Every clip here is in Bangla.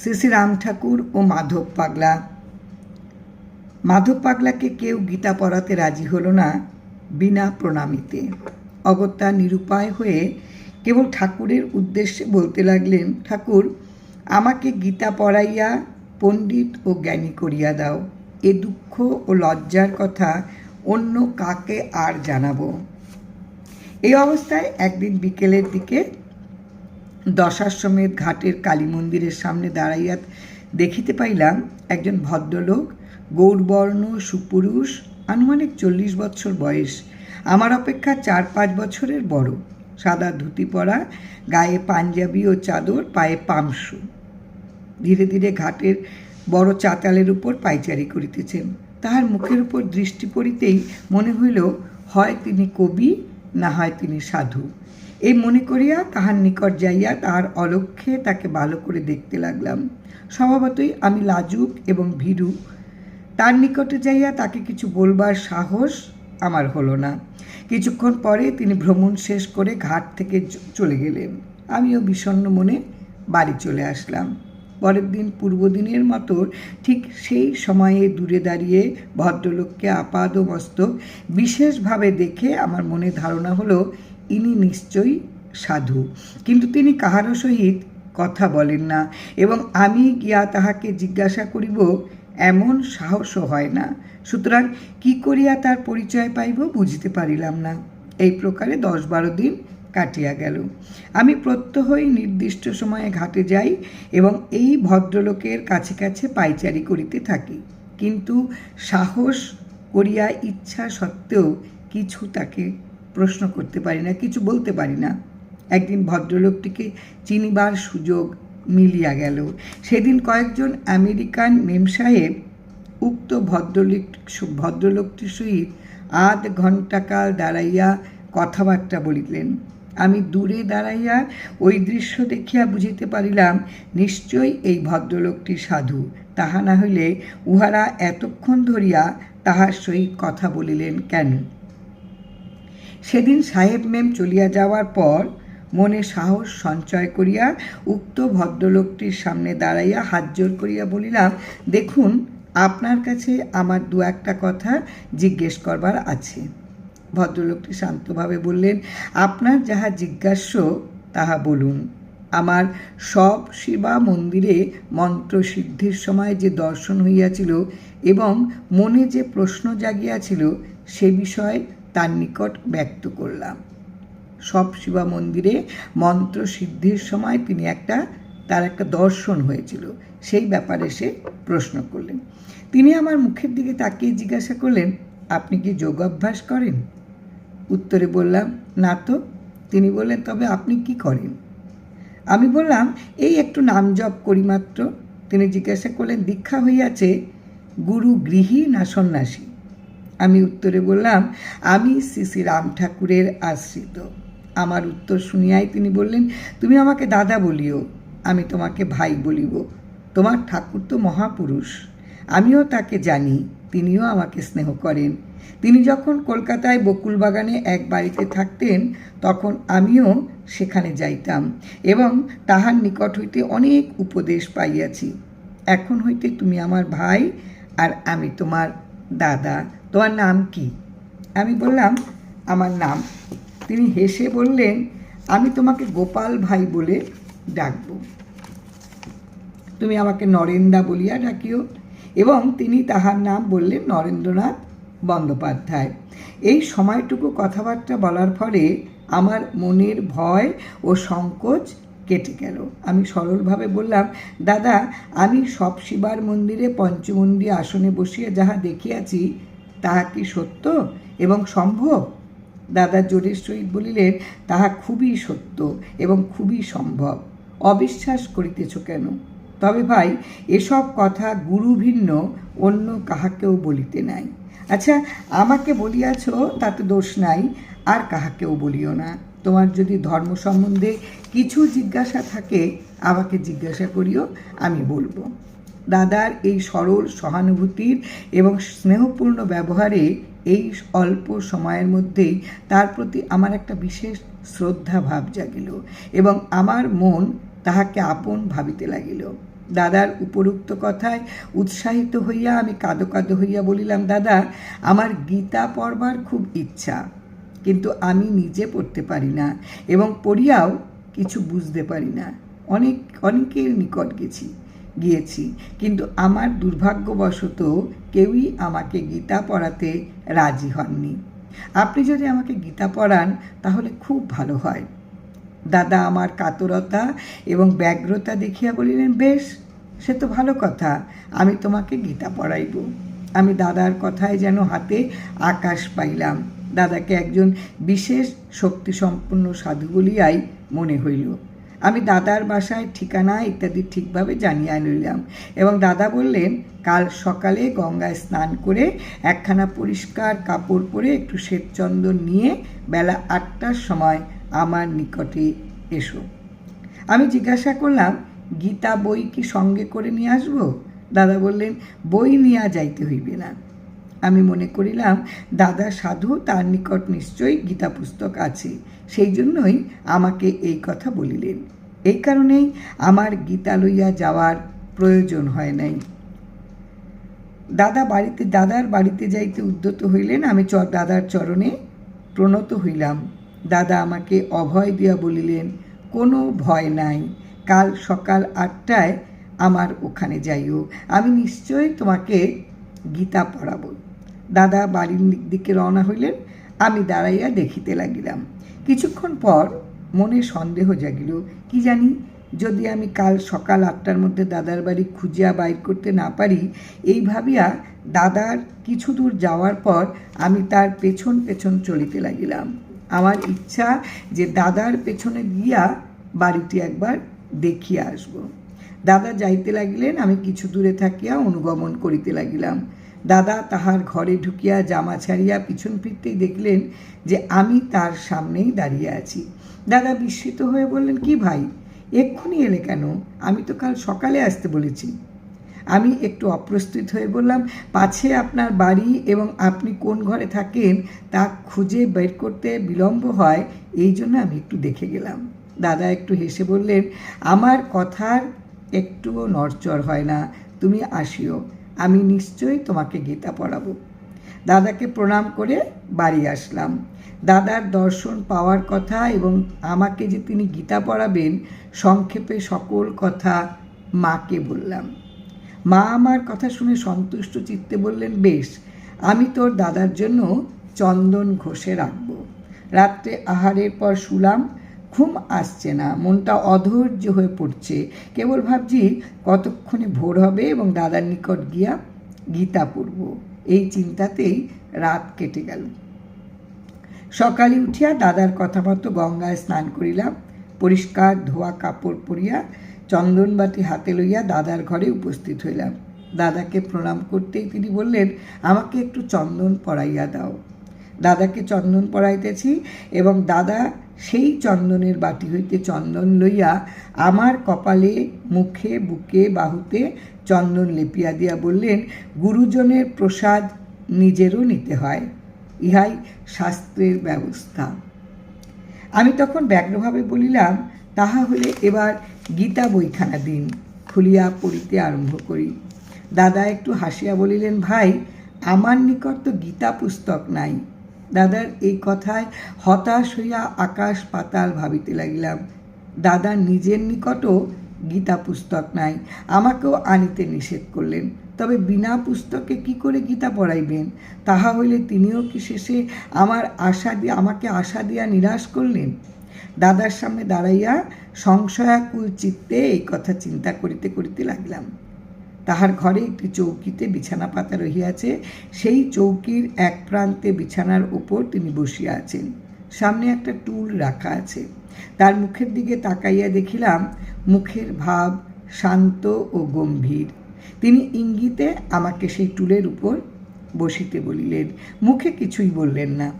শ্রী রাম ঠাকুর ও মাধব পাগলা। মাধব পাগলাকে কেউ গীতা পড়াতে রাজি হলো না বিনা প্রণামিতে। অগত্যা নিরুপায় হয়ে কেবল ঠাকুরের উদ্দেশ্যে বলতে লাগলেন, ঠাকুর, আমাকে গীতা পড়াইয়া পণ্ডিত ও জ্ঞানী করিয়া দাও। এ দুঃখ ও লজ্জার কথা অন্য কাকে আর জানাব? এই অবস্থায় একদিন বিকেলের দিকে দশাশ্বমেধ ঘাটের কালী মন্দিরের সামনে দাঁড়াইয়া দেখিতে পাইলাম একজন ভদ্রলোক, গৌরবর্ণ, সুপুরুষ, আনুমানিক চল্লিশ বছর বয়স। আমার অপেক্ষা চার পাঁচ বছরের বড়। সাদা ধুতি পরা, গায়ে পাঞ্জাবি ও চাদর, পায়ে পামসু। ধীরে ধীরে ঘাটের বড় চাতালের উপর পাইচারি করিতেছেন তাহার মুখের উপর দৃষ্টি পড়িতেই মনে হইল, হয় তিনি কবি, না হয় তিনি সাধু। এই মনে করিয়া তাহার নিকট যাইয়া তাহার অলক্ষ্যে তাকে ভালো করে দেখতে লাগলাম। স্বভাবতই আমি লাজুক এবং ভীরু। তার নিকটে যাইয়া তাকে কিছু বলবার সাহস আমার হলো না। কিছুক্ষণ পরে তিনি ভ্রমণ শেষ করে ঘাট থেকে চলে গেলেন। আমিও বিষণ্ণ মনে বাড়ি চলে আসলাম। পরের দিন পূর্বদিনের মতো ঠিক সেই সময়ে দূরে দাঁড়িয়ে ভদ্রলোককে আপাদ মস্তক বিশেষভাবে দেখে আমার মনে ধারণা হলো ইনি নিশ্চয়ই সাধু। কিন্তু তিনি কাহারও সহিত কথা বলেন না এবং আমি গিয়া তাহাকে জিজ্ঞাসা করিব, এমন সাহসও হয় না। সুতরাং কি করিয়া তার পরিচয় পাইব বুঝিতে পারিলাম না। এই প্রকারে দশ বারো দিন কাটিয়া গেল। আমি প্রত্যহই নির্দিষ্ট সময়ে ঘাটে যাই এবং এই ভদ্রলোকের কাছে কাছে পাইচারি করিতে থাকি। কিন্তু সাহস করিয়া ইচ্ছা সত্ত্বেও কিছু তাকে প্রশ্ন করতে পারি না, কিছু বলতে পারি না। একদিন ভদ্রলোকটিকে চিনিবার সুযোগ মিলিয়া গেল। সেদিন কয়েকজন আমেরিকান মেম সাহেব উক্ত ভদ্রলোক, ভদ্রলোকটির সহিত আধ ঘণ্টাকাল দাঁড়াইয়া কথাবার্তা বলিলেন। আমি দূরে দাঁড়াইয়া ওই দৃশ্য দেখিয়া বুঝিতে পারিলাম, নিশ্চয়ই এই ভদ্রলোকটি সাধু। তাহা না হইলে উহারা এতক্ষণ ধরিয়া তাহার সহিত কথা বলিলেন কেন? সেদিন সাহেব মেম চলিয়া যাওয়ার পর মনে সাহস সঞ্চয় করিয়া উক্ত ভদ্রলোকটির সামনে দাঁড়াইয়া হাত জোর করিয়া বলিলাম, দেখুন, আপনার কাছে আমার দু একটা কথা জিজ্ঞেস করবার আছে। ভদ্রলোকটি শান্তভাবে বললেন, আপনার যাহা জিজ্ঞাস্য তাহা বলুন। আমার সব শিবা মন্দিরে মন্ত্র সিদ্ধির সময় যে দর্শন হইয়াছিল এবং মনে যে প্রশ্ন জাগিয়াছিল সে বিষয়ে নিকট ব্যক্ত করলাম। সব শিবা মন্দিরে মন্ত্র সিদ্ধির সময় তিনি একটা, তার একটা দর্শন হয়েছিল। সেই ব্যাপারে সে প্রশ্ন করলেন। তিনি আমার মুখের দিকে তাকিয়ে জিজ্ঞাসা করলেন, আপনি কি যোগ অভ্যাস করেন? উত্তরে বললাম, না তো। তিনি বললেন, তবে আপনি কি করেন? আমি বললাম, এই একটু নাম জপ করি মাত্র। তিনি জিজ্ঞাসা করলেন, দীক্ষা হইয়াছে গুরু গৃহী না সন্ন্যাসী? আমি উত্তরে বললাম, আমি শ্রী রাম ঠাকুরের আশ্রিত। আমার উত্তর শুনিয়াই তিনি বললেন, তুমি আমাকে দাদা বলিও, আমি তোমাকে ভাই বলিব। তোমার ঠাকুর তো মহাপুরুষ, আমিও তাকে জানি, তিনিও আমাকে স্নেহ করেন। তিনি যখন কলকাতায় বকুল বাগানে এক বাড়িতে থাকতেন, তখন আমিও সেখানে যাইতাম এবং তাহার নিকট হইতে অনেক উপদেশ পাইয়াছি। এখন হইতে তুমি আমার ভাই আর আমি তোমার দাদা। তোমার নাম কি? আমি বললাম, আমার নাম। তিনি হেসে বললেন, আমি তোমাকে গোপাল ভাই বলে ডাকব। তুমি আমাকে নরেন্দা বলিয়া ডাকিও। এবং তিনি তাহার নাম বললেন নরেন্দ্রনাথ বন্দ্যোপাধ্যায়। এই সময়টুকু কথাবার্তা বলার ফলে আমার মনের ভয় ও সংকোচ কেটে গেল। আমি সরলভাবে বললাম, দাদা, আমি সব শিবার মন্দিরে পঞ্চমন্ডি আসনে বসিয়া যাহা দেখিয়াছি তাহা কি সত্য? এবং সম্ভব? দাদা জোরের সহিত বলিলেন, তাহা খুবই সত্য এবং খুবই সম্ভব। অবিশ্বাস করিতেছ কেন? তবে ভাই, এসব কথা গুরু ভিন্ন, অন্য কাহাকেও বলিতে নাই। আচ্ছা আমাকে বলিয়াছ, তাতে দোষ নাই, আর কাহাকেও বলিও না। তোমার যদি ধর্ম সম্বন্ধে কিছু জিজ্ঞাসা থাকে, আমাকে জিজ্ঞাসা করিও, আমি বলব। দাদার এই সরল সহানুভূতির এবং স্নেহপূর্ণ ব্যবহারে এই অল্প সময়ের মধ্যেই তার প্রতি আমার একটা বিশেষ শ্রদ্ধা ভাব জাগিল এবং আমার মন তাহাকে আপন ভাবিতে লাগিল। দাদার উপরুক্ত কথায় উৎসাহিত হইয়া আমি কাঁদো কাঁদো হইয়া বলিলাম, দাদা, আমার গীতা পড়বার খুব ইচ্ছা, কিন্তু আমি নিজে পড়তে পারি না এবং পড়িয়াও কিছু বুঝতে পারি না। অনেক, অনেকের নিকট গেছি। গিয়েছি। কিন্তু আমার দুর্ভাগ্যবশত কেউই আমাকে গীতা পড়াতে রাজি হননি। আপনি যদি আমাকে গীতা পড়ান, তাহলে খুব ভালো হয়। দাদা আমার কাতরতা এবং ব্যগ্রতা দেখিয়া বলিলেন, বেশ, সে তো ভালো কথা, আমি তোমাকে গীতা পড়াইব। আমি দাদার কথায় যেন হাতে আকাশ পাইলাম। দাদাকে একজন বিশেষ শক্তিসম্পন্ন সাধু বলিয়াই মনে হইল। আমি দাদার বাসায় ঠিকানা ইত্যাদি ঠিকভাবে জানিয়ে নিলাম এবং দাদা বললেন, কাল সকালে গঙ্গায় স্নান করে একখানা পরিষ্কার কাপড় পরে একটু শ্বেতচন্দন নিয়ে বেলা আটটার সময় আমার নিকটে এসো। আমি জিজ্ঞাসা করলাম, গীতা বই কি সঙ্গে করে নিয়ে আসব? দাদা বললেন, বই নিয়ে যাইতে হইবে না। আমি মনে করিলাম, দাদা সাধু তার নিকট নিশ্চয়ই গীতা পুস্তক আছে। সেই জন্যই আমাকে এই কথা বলিলেন। এই কারণেই আমার গীতা লইয়া যাওয়ার প্রয়োজন হয় নাই। দাদা বাড়িতে, দাদার বাড়িতে যাইতে উদ্যত হইলেন। আমি চ দাদার চরণে প্রণত হইলাম। দাদা আমাকে অভয় দিয়া বলিলেন, কোনো ভয় নাই। কাল সকাল আটটায় আমার ওখানে যাইও। আমি নিশ্চয়ই তোমাকে গীতা পড়াবো। দাদা বাড়ির দিকে রওনা হইলেন, আমি দাঁড়াইয়া দেখিতে লাগিলাম। কিছুক্ষণ পর মনে সন্দেহ জাগিল, কি জানি, যদি আমি কাল সকাল আটটার মধ্যে দাদার বাড়ি খুঁজিয়া বাইর করতে না পারি, এই ভাবিয়া দাদার কিছু দূর যাওয়ার পর আমি তার পেছন পেছন চলিতে লাগিলাম। আমার ইচ্ছা যে দাদার পেছনে গিয়া বাড়িটি একবার দেখিয়া আসব। দাদা যাইতে লাগিলেন, আমি কিছু দূরে থাকিয়া অনুগমন করিতে লাগিলাম। দাদা তাহার ঘরে ঢুকিয়া জামা ছাড়িয়া পিছন ফিরতেই দেখলেন যে আমি তার সামনেই দাঁড়িয়ে আছি। দাদা বিস্মিত হয়ে বললেন, কি ভাই, এক্ষুনি এলে কেন? আমি তো কাল সকালে আসতে বলেছি। আমি একটু অপ্রস্তুত হয়ে বললাম, পাছে আপনার বাড়ি এবং আপনি কোন ঘরে থাকেন তা খুঁজে বের করতে বিলম্ব হয়, এই জন্য আমি একটু দেখে গেলাম। দাদা একটু হেসে বললেন, আমার কথার একটুও নড়চড় হয় না, তুমি আসিও। আমি নিশ্চয়ই তোমাকে গীতা পড়াবো। দাদাকে প্রণাম করে বাড়ি আসলাম। দাদার দর্শন পাওয়ার কথা এবং আমাকে যে তিনি গীতা পড়াবেন, সংক্ষেপে সকল কথা মাকে বললাম। মা আমার কথা শুনে সন্তুষ্ট চিত্তে বললেন, বেশ, আমি তোর দাদার জন্য চন্দন ঘষে রাখব। রাত্রে আহারের পর শুলাম। ঘুম আসছে না, মনটা অধৈর্য হয়ে পড়ছে। কেবল ভাবছি কতক্ষণে ভোর হবে এবং দাদার নিকট গিয়া গীতা পড়ব। এই চিন্তাতেই রাত কেটে গেল। সকালে উঠিয়া দাদার কথা মতো গঙ্গায় স্নান করিলাম। পরিষ্কার ধোয়া কাপড় পরিয়া চন্দনবাতি হাতে লইয়া দাদার ঘরে উপস্থিত হইলাম। দাদাকে প্রণাম করতেই তিনি বললেন, আমাকে একটু চন্দন পড়াইয়া দাও। দাদাকে চন্দন পড়াইতেছি এবং দাদা সেই চন্দনের বাটি হইতে চন্দন লইয়া আমার কপালে, মুখে, বুকে, বাহুতে চন্দন লেপিয়া দিয়া বললেন, গুরুজনের প্রসাদ নিজেরও নিতে হয়, ইহাই শাস্ত্রের ব্যবস্থা। আমি তখন ব্যগ্রভাবে বলিলাম, তাহা হলে এবার গীতা বইখানা দিন, খুলিয়া পড়িতে আরম্ভ করি। দাদা একটু হাসিয়া বলিলেন, ভাই, আমার নিকট তো গীতা পুস্তক নাই দাদার এই কথায় হতাশ হইয়া আকাশ পাতাল ভাবিতে লাগিলাম। দাদা নিজের নিকটও গীতা পুস্তক নাই, আমাকেও আনিতে নিষেধ করলেন। তবে বিনা পুস্তকে কি করে গীতা পড়াইবেন? তাহা হইলে তিনিও কি শেষে আমার আশা দিয়ে আমাকে আশা দিয়া নিরাশ করলেন? দাদার সামনে দাঁড়াইয়া সংশয়াকুল চিত্তে এই কথা চিন্তা করিতে করিতে লাগলাম। তাহার ঘরে একটি চৌকিতে বিছানা পাতা রহিয়াছে। সেই চৌকির এক প্রান্তে বিছানার ওপর তিনি বসিয়া আছেন। সামনে একটা টুল রাখা আছে। তার মুখের দিকে তাকাইয়া দেখিলাম মুখের ভাব শান্ত ও গম্ভীর। তিনি ইঙ্গিতে আমাকে সেই টুলের উপর বসিতে বলিলেন, মুখে কিছুই বললেন না।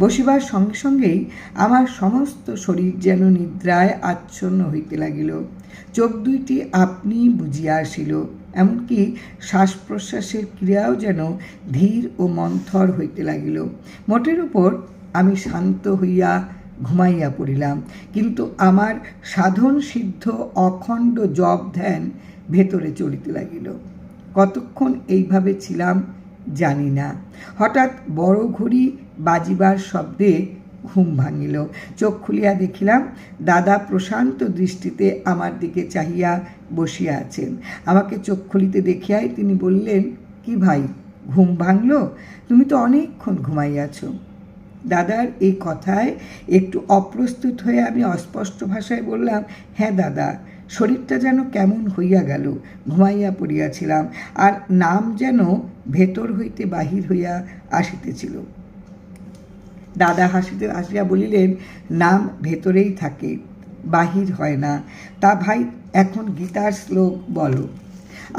বসিবার সঙ্গে সঙ্গেই আমার সমস্ত শরীর যেন নিদ্রায় আচ্ছন্ন হইতে লাগিল। চোখ দুইটি আপনি বুঝিয়া আসিল। এমনকি শ্বাস প্রশ্বাসের ক্রিয়াও যেন ধীর ও মন্থর হইতে লাগিল। মোটের উপর আমি শান্ত হইয়া ঘুমাইয়া পড়িলাম, কিন্তু আমার সাধন সিদ্ধ অখণ্ড জপ ধ্যান ভেতরে চলিতে লাগিল। কতক্ষণ এইভাবে ছিলাম জানি না। হঠাৎ বড় ঘড়ি বাজিবার শব্দে ঘুম ভাঙিল। চোখ খুলিয়া দেখিলাম, দাদা প্রশান্ত দৃষ্টিতে আমার দিকে চাহিয়া বসিয়া আছেন। আমাকে চোখ খুলিতে দেখিয়াই তিনি বললেন, কি ভাই, ঘুম ভাঙল? তুমি তো অনেকক্ষণ ঘুমাইয়াছ দাদার এই কথায় একটু অপ্রস্তুত হয়ে আমি অস্পষ্ট ভাষায় বললাম হ্যাঁ দাদা, শরীরটা যেন কেমন হইয়া গেল, ঘুমাইয়া পড়িয়াছিলাম, আর নাম যেন ভেতর হইতে বাহির হইয়া আসিতেছিল। দাদা হাসিতে হাসিয়া বলিলেন, নাম ভেতরেই থাকে, বাহির হয় না। তা ভাই, এখন গীতার শ্লোক বলো।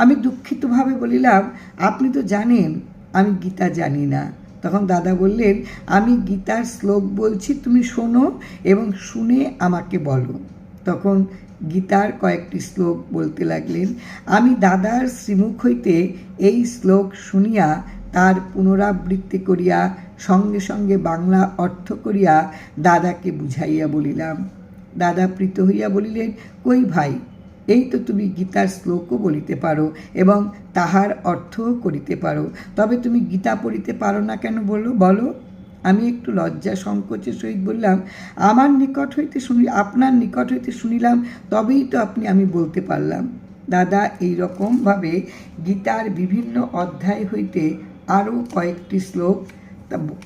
আমি দুঃখিতভাবে বলিলাম, আপনি তো জানেন, আমি গীতা জানি না। তখন দাদা বললেন, আমি গীতার শ্লোক বলছি, তুমি শোনো এবং শুনে আমাকে বলো। তখন গীতার কয়েকটি শ্লোক বলতে লাগলেন। আমি দাদার শ্রীমুখ হইতে এই শ্লোক শুনিয়া তার পুনরাবৃত্তি করিয়া সঙ্গে সঙ্গে বাংলা অর্থ করিয়া দাদাকে বুঝাইয়া বলিলাম, দাদা প্রীত হইয়া বলিলেন, কই ভাই, এই তো তুমি গীতার শ্লোকও বলিতে পারো এবং তাহার অর্থও করিতে পারো, তবে তুমি গীতা পড়িতে পারো না কেন বলো বলো? আমি একটু লজ্জা সংকোচের সহিত বললাম, আমার নিকট হইতে শুনি, আপনার নিকট হইতে শুনিলাম, তবেই তো আপনি আমি বলতে পারলাম। দাদা, এই রকমভাবে গীতার বিভিন্ন অধ্যায় হইতে আরও কয়েকটি শ্লোক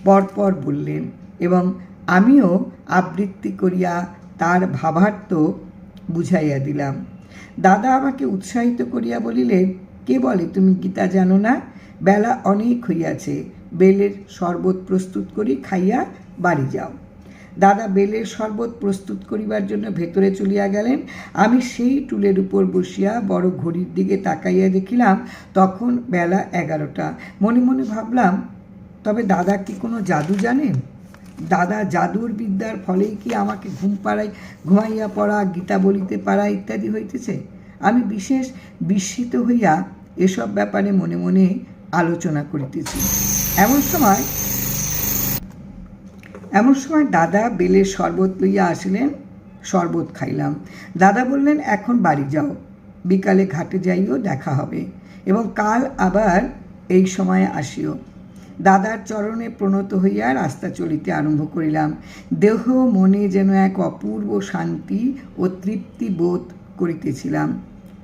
পরপর বললেন এবং আমিও আবৃত্তি করিয়া তার ভাবার্থ বুঝাইয়া দিলাম। দাদা আমাকে উৎসাহিত করিয়া বলিলেন, কে বলে তুমি গীতা জানো না? বেলা অনেক হইয়াছে, বেলের শরবত প্রস্তুত করি, খাইয়া বাড়ি যাও। দাদা বেলের শরবত প্রস্তুত করিবার জন্য ভেতরে চলিয়া গেলেন। আমি সেই টুলের উপর বসিয়া বড় ঘড়ির দিকে তাকাইয়া দেখিলাম, তখন বেলা এগারোটা। মনে মনে ভাবলাম, তবে দাদা কি কোনো জাদু জানেন? দাদা জাদুর বিদ্যার ফলেই কি আমাকে ঘুম পাড়াই ঘুমাইয়া পড়া, গীতা বলিতে পারা ইত্যাদি হইতেছে? আমি বিশেষ বিস্মিত হইয়া এসব ব্যাপারে মনে মনে আলোচনা করিতেছি। এমন সময় এমন সময় দাদা বেলের শরবত লইয়া আসিলেন, শরবত খাইলাম। দাদা বললেন, এখন বাড়ি যাও, বিকালে ঘাটে যাইও, দেখা হবে। এবং কাল আবার এই সময়ে আসিও। দাদার চরণে প্রণত হইয়া রাস্তা চলিতে আরম্ভ করিলাম। দেহ মনে যেন এক অপূর্ব শান্তি ও তৃপ্তি বোধ করিতেছিলাম।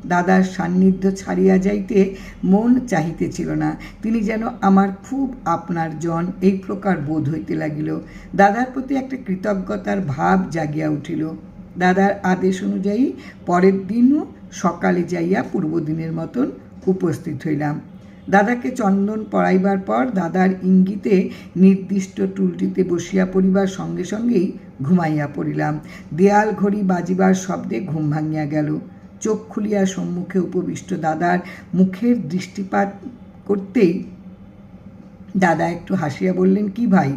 দাদার সান্নিধ্য ছাড়িয়া যাইতে মন চাহিতেছিল না। তিনি যেন আমার খুব আপনার জন, এই প্রকার বোধ হইতে লাগিল। দাদার প্রতি একটা কৃতজ্ঞতার ভাব জাগিয়া উঠিল। দাদার আদেশ অনুযায়ী পরের দিনও সকালে যাইয়া পূর্বদিনের মতন উপস্থিত হইলাম। দাদাকে চন্দন পড়াইবার পর দাদার ইঙ্গিতে নির্দিষ্ট টুলটিতে বসিয়া পড়িবার সঙ্গে সঙ্গেই ঘুমাইয়া পড়িলাম। দেয়াল ঘড়ি বাজিবার শব্দে ঘুম ভাঙিয়া গেল। চোখ খুলিয়া সম্মুখে উপবিষ্ট দাদার মুখের দৃষ্টিপাত করতেই দাদা একটু হাসিয়া বললেন, কি ভাই,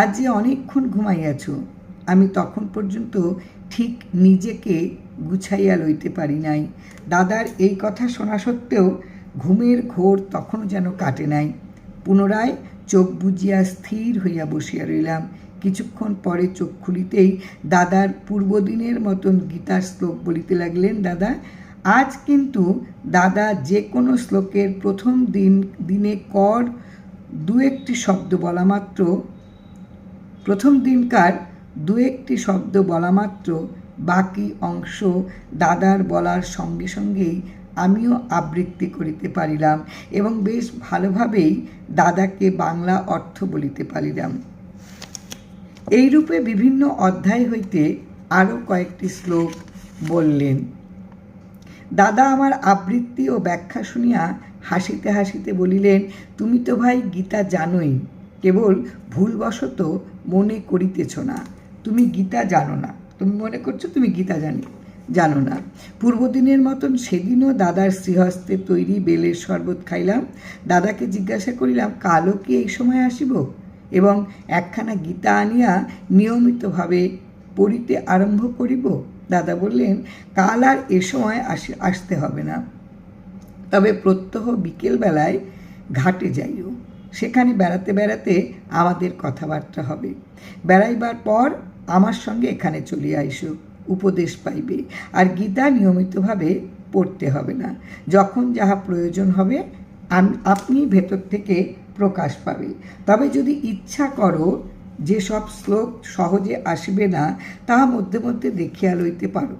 আজ যে অনেকক্ষণ ঘুমাইয়াছ, আমি তখন পর্যন্ত ঠিক নিজেকে গুছাইয়া লইতে পারি নাই। দাদার এই কথা শোনা সত্ত্বেও ঘুমের ঘোর তখনও যেন কাটে নাই। পুনরায় চোখ বুজিয়া স্থির হইয়া বসিয়া রইলাম। কিছুক্ষণ পরে চোখ খুলিতেই দাদার পূর্বদিনের মতন গীতার শ্লোক বলিতে লাগলেন, দাদা, আজ কিন্তু দাদা যে কোনো শ্লোকের প্রথম দিন, দিনে কর, দু একটি শব্দ বলা মাত্র, প্রথম দিনকার দু একটি শব্দ বলা মাত্র, বাকি অংশ দাদার বলার সঙ্গে সঙ্গেই আমিও আবৃত্তি করিতে পারিলাম এবং বেশ ভালোভাবেই দাদাকে বাংলা অর্থ বলিতে পারিলাম। এইরূপে বিভিন্ন অধ্যায় হইতে আরও কয়েকটি শ্লোক বললেন। দাদা আমার আবৃত্তি ও ব্যাখ্যা শুনিয়া হাসিতে হাসিতে বলিলেন, তুমি তো ভাই গীতা জানোই, কেবল ভুলবশত মনে করিতেছ না। তুমি গীতা জানো না। তুমি মনে করছ তুমি গীতা জানি, জানো না। পূর্বদিনের মতন সেদিনও দাদার শ্রীহস্তে তৈরি বেলের শরবত খাইলাম। দাদাকে জিজ্ঞাসা করিলাম, কালও কি এই সময় আসিব এবং একখানা গীতা আনিয়া নিয়মিতভাবে পড়িতে আরম্ভ করিব। দাদা বললেন, কাল আর এ সময় আসি, আসতে হবে না। তবে প্রত্যহ বিকেলবেলায় ঘাটে যাইও। সেখানে বেড়াতে বেড়াতে আমাদের কথাবার্তা হবে। বেড়াইবার পর আমার সঙ্গে এখানে চলিয়া আইসো, উপদেশ পাইবে। আর গীতা নিয়মিতভাবে পড়তে হবে না। যখন যাহা প্রয়োজন হবে আপনি ভেতর থেকে প্রকাশ পাবে। তবে যদি ইচ্ছা করো যেসব শ্লোক সহজে আসবে না, তাহা মধ্যে মধ্যে দেখিয়া লইতে পারো।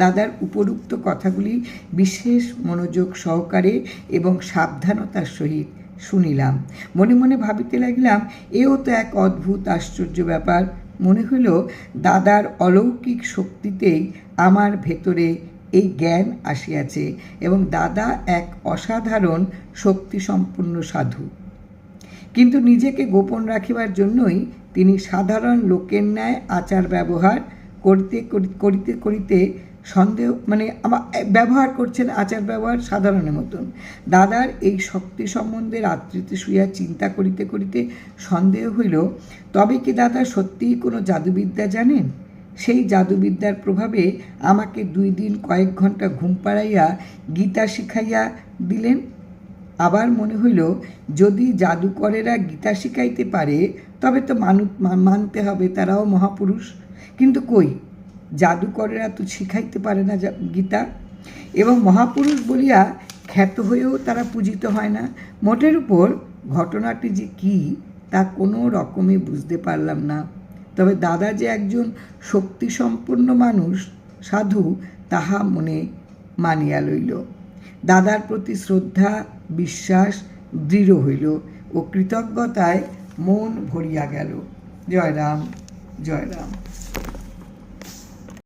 দাদার উপরুক্ত কথাগুলি বিশেষ মনোযোগ সহকারে এবং সাবধানতার সহিত শুনিলাম। মনে মনে ভাবিতে লাগিলাম, এও তো এক অদ্ভুত আশ্চর্য ব্যাপার। মনে হইল, দাদার অলৌকিক শক্তিতেই আমার ভেতরে এই জ্ঞান আসিয়াছে এবং দাদা এক অসাধারণ শক্তিসম্পন্ন সাধু। কিন্তু নিজেকে গোপন রাখিবার জন্যই তিনি সাধারণ লোকের ন্যায় আচার ব্যবহার করতে করিতে করিতে সন্দেহ মানে আমার ব্যবহার করছেন আচার ব্যবহার সাধারণের মতন। দাদার এই শক্তি সম্বন্ধে রাত্রিতে শুইয়া চিন্তা করিতে করিতে সন্দেহ হইল, তবে কি দাদা সত্যিই কোনো জাদুবিদ্যা জানেন? সেই জাদুবিদ্যার প্রভাবে আমাকে দুই দিন কয়েক ঘণ্টা ঘুম পাড়াইয়া গীতা শিখাইয়া দিলেন। আবার মনে হইল, যদি জাদুকরেরা গীতা শিখাইতে পারে, তবে তো মানু মানতে হবে, তারাও মহাপুরুষ। কিন্তু কই? জাদুকরেরা তো শিখাইতে পারে না গীতা। এবং মহাপুরুষ বলিয়া খ্যাত হয়েও তারা পূজিত হয় না। মোটের উপর ঘটনাটি যে কী, তা কোনো রকমে বুঝতে পারলাম না। তবে দাদা যে একজন শক্তিসম্পন্ন মানুষ, সাধু, তাহা মনে মানিয়া লইল। দাদার প্রতি শ্রদ্ধা বিশ্বাস দৃঢ় হইল ও কৃতজ্ঞতায় মন ভরিয়া গেল। জয় রাম জয় রাম